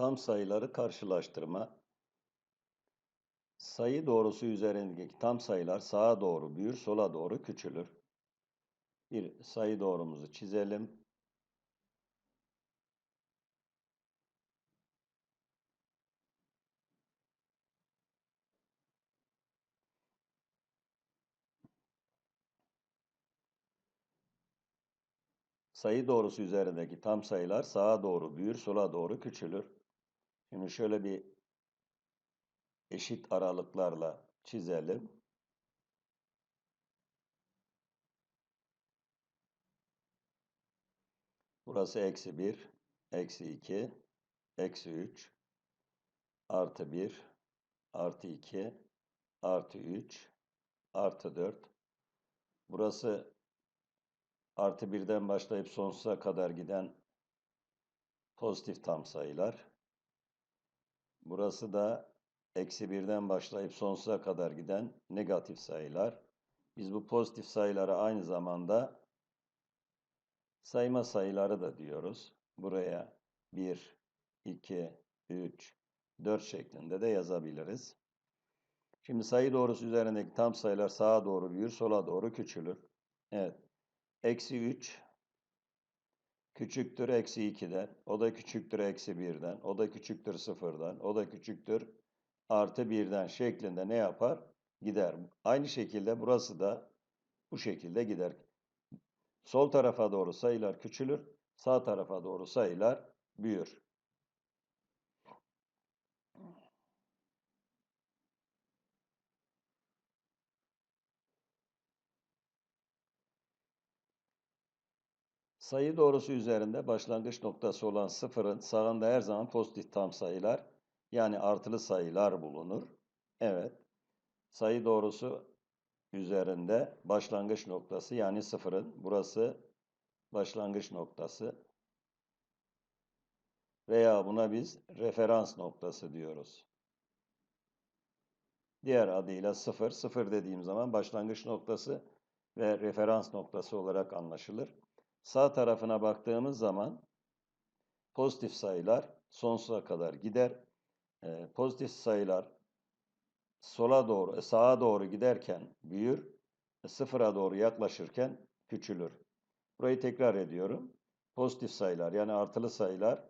Tam sayıları karşılaştırma. Sayı doğrusu üzerindeki tam sayılar sağa doğru büyür, sola doğru küçülür. Bir sayı doğrumuzu çizelim. Sayı doğrusu üzerindeki tam sayılar sağa doğru büyür, sola doğru küçülür. Şimdi şöyle bir eşit aralıklarla çizelim. Burası eksi 1, eksi 2, eksi 3, artı 1, artı 2, artı 3, artı 4. Burası artı 1'den başlayıp sonsuza kadar giden pozitif tam sayılar. Burası da eksi 1'den başlayıp sonsuza kadar giden negatif sayılar. Biz bu pozitif sayılara aynı zamanda sayma sayıları da diyoruz. Buraya 1, 2, 3, 4 şeklinde de yazabiliriz. Şimdi sayı doğrusu üzerindeki tam sayılar sağa doğru büyür, sola doğru küçülür. Evet. Eksi 3 küçüktür eksi 2'den. O da küçüktür eksi 1'den. O da küçüktür 0'dan. O da küçüktür artı 1'den şeklinde ne yapar? Gider. Aynı şekilde burası da bu şekilde gider. Sol tarafa doğru sayılar küçülür. Sağ tarafa doğru sayılar büyür. Sayı doğrusu üzerinde başlangıç noktası olan sıfırın sağında her zaman pozitif tam sayılar yani artılı sayılar bulunur. Evet. Sayı doğrusu üzerinde başlangıç noktası yani sıfırın burası başlangıç noktası veya buna biz referans noktası diyoruz. Diğer adıyla sıfır. Sıfır dediğim zaman başlangıç noktası ve referans noktası olarak anlaşılır. Sağ tarafına baktığımız zaman pozitif sayılar sonsuza kadar gider. Ee, pozitif sayılar sola doğru, e, sağa doğru giderken büyür, e, sıfıra doğru yaklaşırken küçülür. Burayı tekrar ediyorum. Pozitif sayılar yani artılı sayılar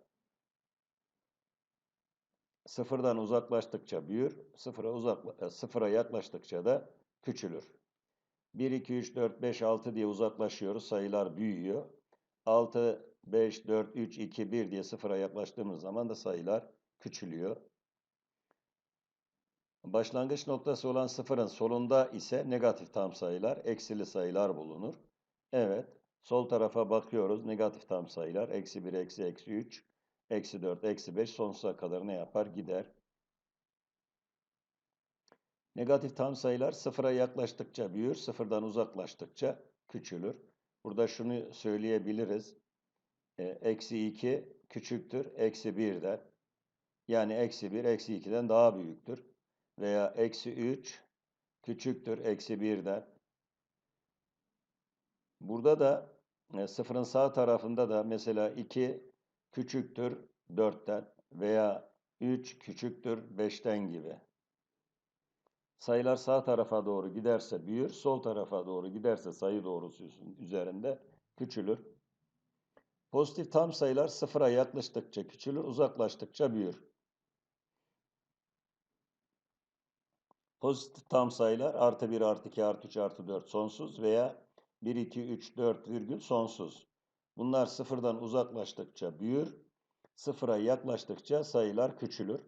sıfırdan uzaklaştıkça büyür, sıfıra, uzak, e, sıfıra yaklaştıkça da küçülür. 1, 2, 3, 4, 5, 6 diye uzaklaşıyoruz. Sayılar büyüyor. 6, 5, 4, 3, 2, 1 diye sıfıra yaklaştığımız zaman da sayılar küçülüyor. Başlangıç noktası olan sıfırın solunda ise negatif tam sayılar, eksili sayılar bulunur. Evet, sol tarafa bakıyoruz. Negatif tam sayılar, eksi 1, eksi, eksi 3, eksi 4, eksi 5 sonsuza kadar ne yapar? Gider. Negatif tam sayılar sıfıra yaklaştıkça büyür, sıfırdan uzaklaştıkça küçülür. Burada şunu söyleyebiliriz. E, eksi 2 küçüktür, eksi 1'den. Yani eksi 1, eksi 2'den daha büyüktür. Veya eksi 3 küçüktür, eksi 1'den. Burada da e, sıfırın sağ tarafında da mesela 2 küçüktür 4'ten veya 3 küçüktür 5'ten gibi. Sayılar sağ tarafa doğru giderse büyür, sol tarafa doğru giderse sayı doğrusu üzerinde küçülür. Pozitif tam sayılar sıfıra yaklaştıkça küçülür, uzaklaştıkça büyür. Pozitif tam sayılar artı 1, artı 2, artı 3, artı 4 sonsuz veya 1, 2, 3, 4 virgül sonsuz. Bunlar sıfırdan uzaklaştıkça büyür, sıfıra yaklaştıkça sayılar küçülür.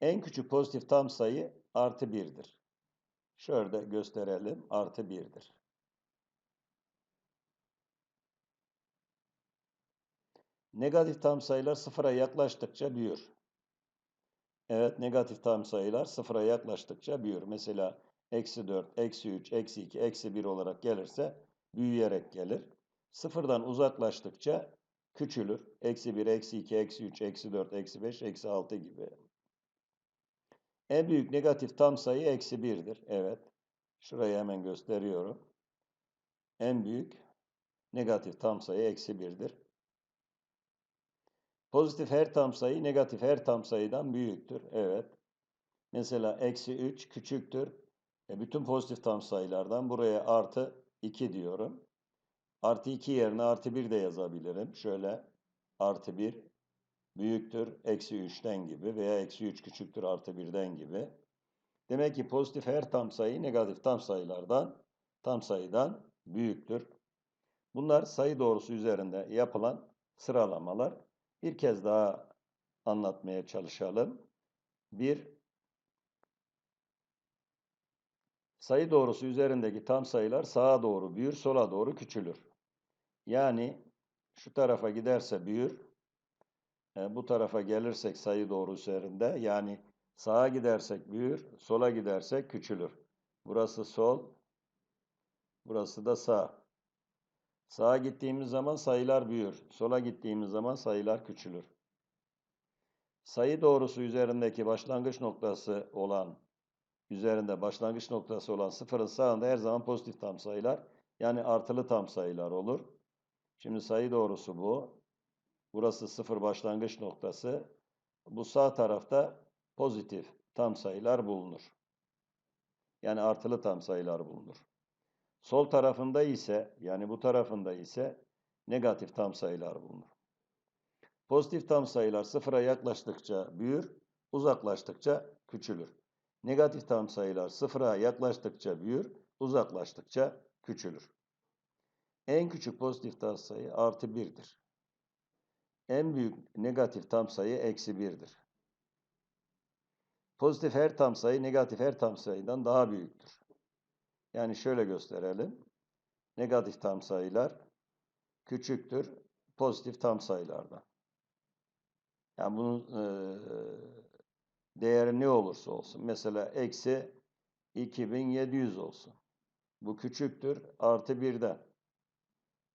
En küçük pozitif tam sayı artı 1'dir. Şöyle gösterelim. Artı 1'dir. Negatif tam sayılar sıfıra yaklaştıkça büyür. Evet, negatif tam sayılar sıfıra yaklaştıkça büyür. Mesela eksi 4, eksi 3, eksi 2, eksi 1 olarak gelirse büyüyerek gelir. Sıfırdan uzaklaştıkça küçülür. Eksi 1, eksi 2, eksi 3, eksi 4, eksi 5, eksi 6 gibi. En büyük negatif tam sayı eksi 1'dir. Evet. Şurayı hemen gösteriyorum. En büyük negatif tam sayı eksi 1'dir. Pozitif her tam sayı negatif her tam sayıdan büyüktür. Evet. Mesela eksi 3 küçüktür. E, bütün pozitif tam sayılardan buraya artı 2 diyorum. Artı 2 yerine artı 1 de yazabilirim. Şöyle artı 1 büyüktür eksi 3'ten gibi veya eksi 3 küçüktür artı 1'den gibi. Demek ki pozitif her tam sayı negatif tam sayılardan tam sayıdan büyüktür. Bunlar sayı doğrusu üzerinde yapılan sıralamalar. Bir kez daha anlatmaya çalışalım. Bir, sayı doğrusu üzerindeki tam sayılar sağa doğru büyür, sola doğru küçülür. Yani şu tarafa giderse büyür, e, bu tarafa gelirsek sayı doğru üzerinde, yani sağa gidersek büyür, sola gidersek küçülür. Burası sol, burası da sağ. Sağa gittiğimiz zaman sayılar büyür. Sola gittiğimiz zaman sayılar küçülür. Sayı doğrusu üzerindeki başlangıç noktası olan, üzerinde başlangıç noktası olan sıfırın sağında her zaman pozitif tam sayılar, yani artılı tam sayılar olur. Şimdi sayı doğrusu bu. Burası sıfır başlangıç noktası. Bu sağ tarafta pozitif tam sayılar bulunur. Yani artılı tam sayılar bulunur. Sol tarafında ise yani bu tarafında ise negatif tam sayılar bulunur. Pozitif tam sayılar sıfıra yaklaştıkça büyür, uzaklaştıkça küçülür. Negatif tam sayılar sıfıra yaklaştıkça büyür, uzaklaştıkça küçülür. En küçük pozitif tam sayı artı 1'dir. En büyük negatif tam sayı eksi 1'dir. Pozitif her tam sayı negatif her tam sayıdan daha büyüktür. Yani şöyle gösterelim. Negatif tam sayılar küçüktür pozitif tam sayılardan. Yani bunun e, değeri ne olursa olsun. Mesela eksi 2700 olsun. Bu küçüktür artı 1'den.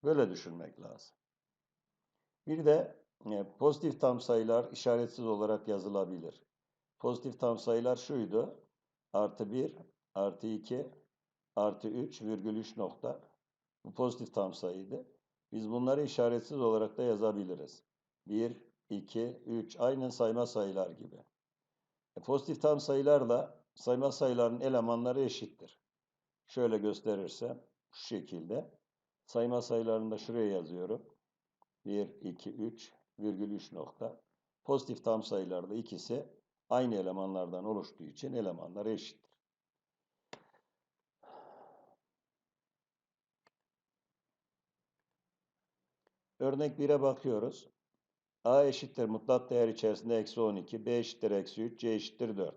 Böyle düşünmek lazım. Bir de pozitif tam sayılar işaretsiz olarak yazılabilir. Pozitif tam sayılar şuydu. Artı 1, artı 2, artı 3 virgül 3 nokta. Bu pozitif tam sayıydı. Biz bunları işaretsiz olarak da yazabiliriz. 1, 2, 3 aynen sayma sayılar gibi. E, pozitif tam sayılarla sayma sayıların elemanları eşittir. Şöyle gösterirsem şu şekilde. Sayma sayılarını da şuraya yazıyorum. 1, 2, 3 virgül 3 nokta. Pozitif tam sayılarda ikisi aynı elemanlardan oluştuğu için elemanlar eşittir. Örnek 1'e bakıyoruz. A eşittir mutlak değer içerisinde eksi 12, B eşittir eksi 3, C eşittir 4.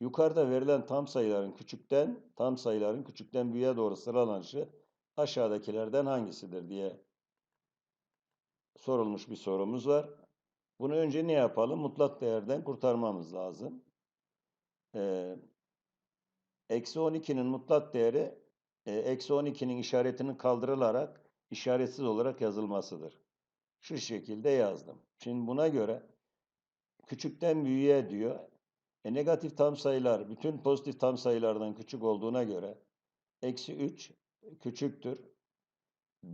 Yukarıda verilen tam sayıların küçükten, tam sayıların küçükten büyüğe doğru sıralanışı aşağıdakilerden hangisidir diye sorulmuş bir sorumuz var. Bunu önce ne yapalım? Mutlak değerden kurtarmamız lazım. Ee, eksi 12'nin mutlak değeri e, eksi 12'nin işaretinin kaldırılarak işaretsiz olarak yazılmasıdır. Şu şekilde yazdım. Şimdi buna göre küçükten büyüğe diyor. E, negatif tam sayılar bütün pozitif tam sayılardan küçük olduğuna göre eksi 3 küçüktür.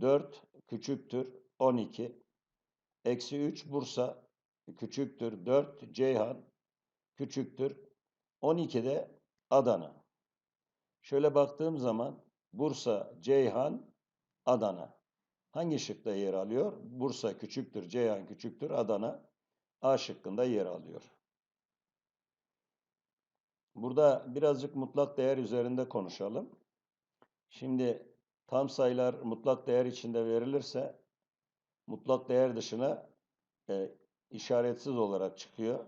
4 küçüktür. 12. Eksi 3 Bursa küçüktür. 4 Ceyhan küçüktür. 12 de Adana. Şöyle baktığım zaman Bursa, Ceyhan, Adana. Hangi şıkta yer alıyor? Bursa küçüktür, Ceyhan küçüktür, Adana A şıkkında yer alıyor. Burada birazcık mutlak değer üzerinde konuşalım. Şimdi tam sayılar mutlak değer içinde verilirse mutlak değer dışına e, işaretsiz olarak çıkıyor.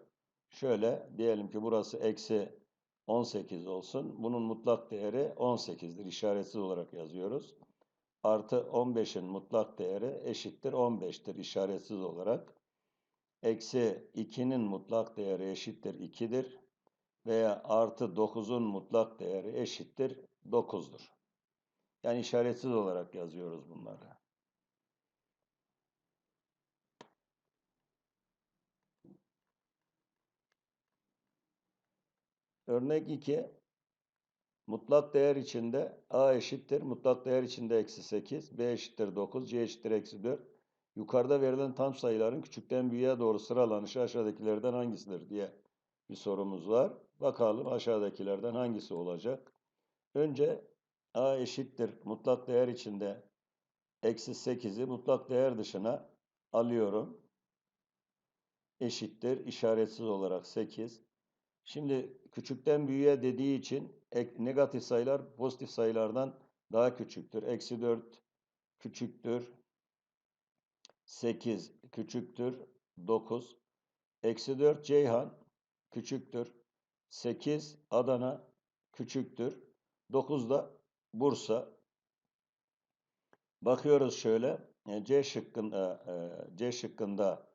Şöyle diyelim ki burası eksi 18 olsun. Bunun mutlak değeri 18'dir. İşaretsiz olarak yazıyoruz artı 15'in mutlak değeri eşittir 15'tir işaretsiz olarak. Eksi 2'nin mutlak değeri eşittir 2'dir. Veya artı 9'un mutlak değeri eşittir 9'dur. Yani işaretsiz olarak yazıyoruz bunları. Örnek 2. Mutlak değer içinde a eşittir. Mutlak değer içinde eksi 8. b eşittir 9. c eşittir eksi 4. Yukarıda verilen tam sayıların küçükten büyüğe doğru sıralanışı aşağıdakilerden hangisidir diye bir sorumuz var. Bakalım aşağıdakilerden hangisi olacak? Önce a eşittir mutlak değer içinde eksi 8'i mutlak değer dışına alıyorum. Eşittir işaretsiz olarak 8. Şimdi küçükten büyüğe dediği için negatif sayılar pozitif sayılardan daha küçüktür. Eksi 4 küçüktür. 8 küçüktür. 9. Eksi 4 Ceyhan küçüktür. 8 Adana küçüktür. 9 da Bursa. Bakıyoruz şöyle. E, C şıkkında e, C şıkkında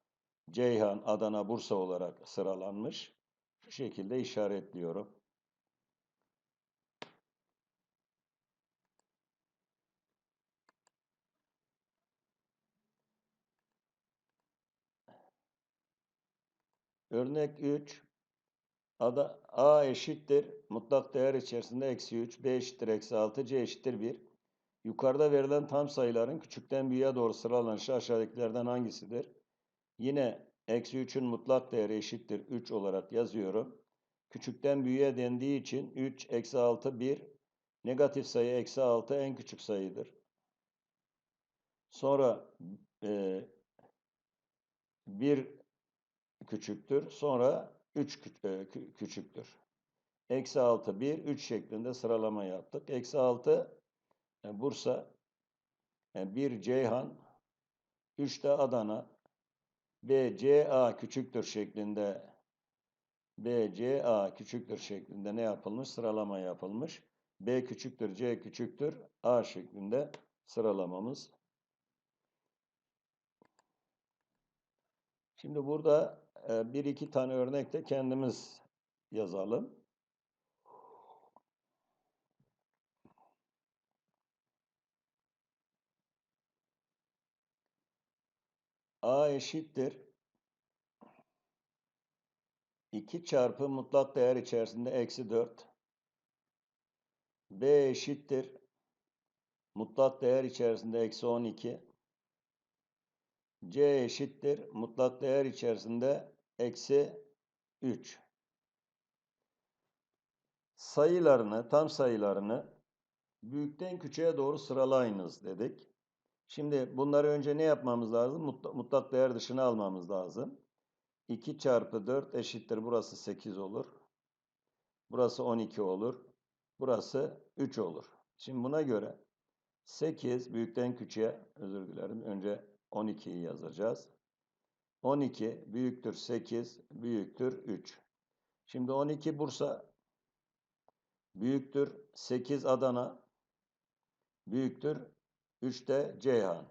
Ceyhan, Adana, Bursa olarak sıralanmış. Şu şekilde işaretliyorum. Örnek 3. Ada, A eşittir. Mutlak değer içerisinde eksi 3. B eşittir eksi 6. C eşittir 1. Yukarıda verilen tam sayıların küçükten büyüğe doğru sıralanışı aşağıdakilerden hangisidir? Yine eksi 3'ün mutlak değeri eşittir 3 olarak yazıyorum. Küçükten büyüğe dendiği için 3, eksi 6, 1. Negatif sayı eksi 6 en küçük sayıdır. Sonra e, 1 küçüktür. Sonra 3 e, küçüktür. Eksi 6, 1, 3 şeklinde sıralama yaptık. Eksi 6 e, Bursa, 1 e, Ceyhan, 3 de Adana, B, C, A küçüktür şeklinde B, C, A küçüktür şeklinde ne yapılmış? Sıralama yapılmış. B küçüktür, C küçüktür, A şeklinde sıralamamız. Şimdi burada e, bir iki tane örnekte kendimiz yazalım. A eşittir 2 çarpı mutlak değer içerisinde eksi 4. B eşittir. Mutlak değer içerisinde eksi 12. C eşittir. Mutlak değer içerisinde eksi 3. Sayılarını, tam sayılarını büyükten küçüğe doğru sıralayınız dedik. Şimdi bunları önce ne yapmamız lazım? Mutlak değer dışına almamız lazım. 2 çarpı 4 eşittir. Burası 8 olur. Burası 12 olur. Burası 3 olur. Şimdi buna göre 8 büyükten küçüğe özür dilerim. Önce 12'yi yazacağız. 12 büyüktür 8 büyüktür 3. Şimdi 12 Bursa büyüktür 8 Adana büyüktür 3 de Ceyhan.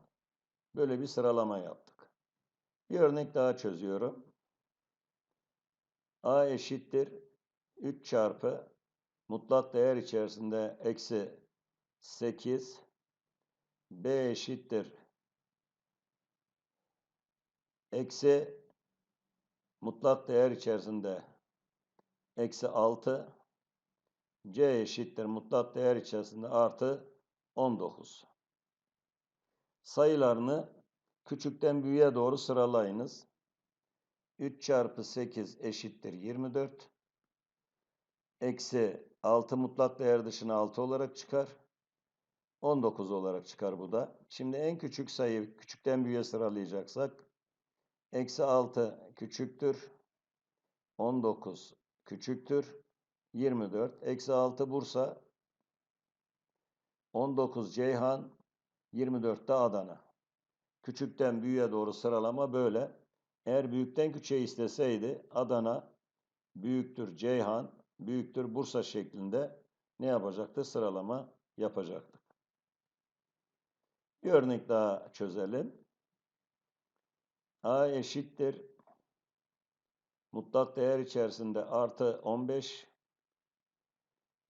Böyle bir sıralama yaptık. Bir örnek daha çözüyorum. A eşittir 3 çarpı mutlak değer içerisinde eksi 8 B eşittir eksi mutlak değer içerisinde eksi 6 C eşittir mutlak değer içerisinde artı 19. Sayılarını küçükten büyüğe doğru sıralayınız. 3 çarpı 8 eşittir 24. Eksi 6 mutlak değer dışına 6 olarak çıkar. 19 olarak çıkar bu da. Şimdi en küçük sayı küçükten büyüğe sıralayacaksak. Eksi 6 küçüktür. 19 küçüktür. 24. Eksi 6 Bursa. 19 Ceyhan. 24 de Adana. Küçükten büyüğe doğru sıralama böyle. Eğer büyükten küçüğe isteseydi Adana büyüktür Ceyhan büyüktür Bursa şeklinde ne yapacaktı? Sıralama yapacaktık. Bir örnek daha çözelim. A eşittir mutlak değer içerisinde artı 15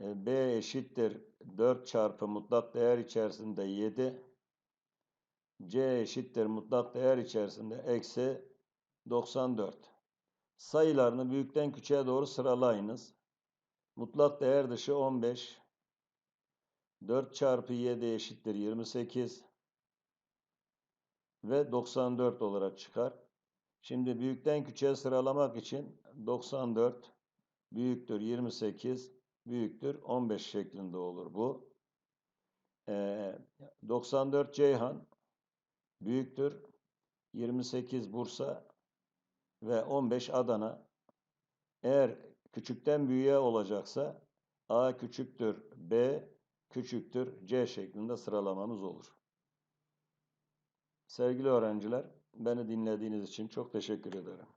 e, B eşittir 4 çarpı mutlak değer içerisinde 7 C eşittir mutlak değer içerisinde eksi 94. Sayılarını büyükten küçüğe doğru sıralayınız. Mutlak değer dışı 15. 4 çarpı 7 eşittir 28. ve 94 olarak çıkar. Şimdi büyükten küçüğe sıralamak için 94 büyüktür 28 büyüktür 15 şeklinde olur bu. Ee, 94 Ceyhan büyüktür 28 Bursa ve 15 Adana. Eğer küçükten büyüğe olacaksa A küçüktür B küçüktür C şeklinde sıralamamız olur. Sevgili öğrenciler, beni dinlediğiniz için çok teşekkür ederim.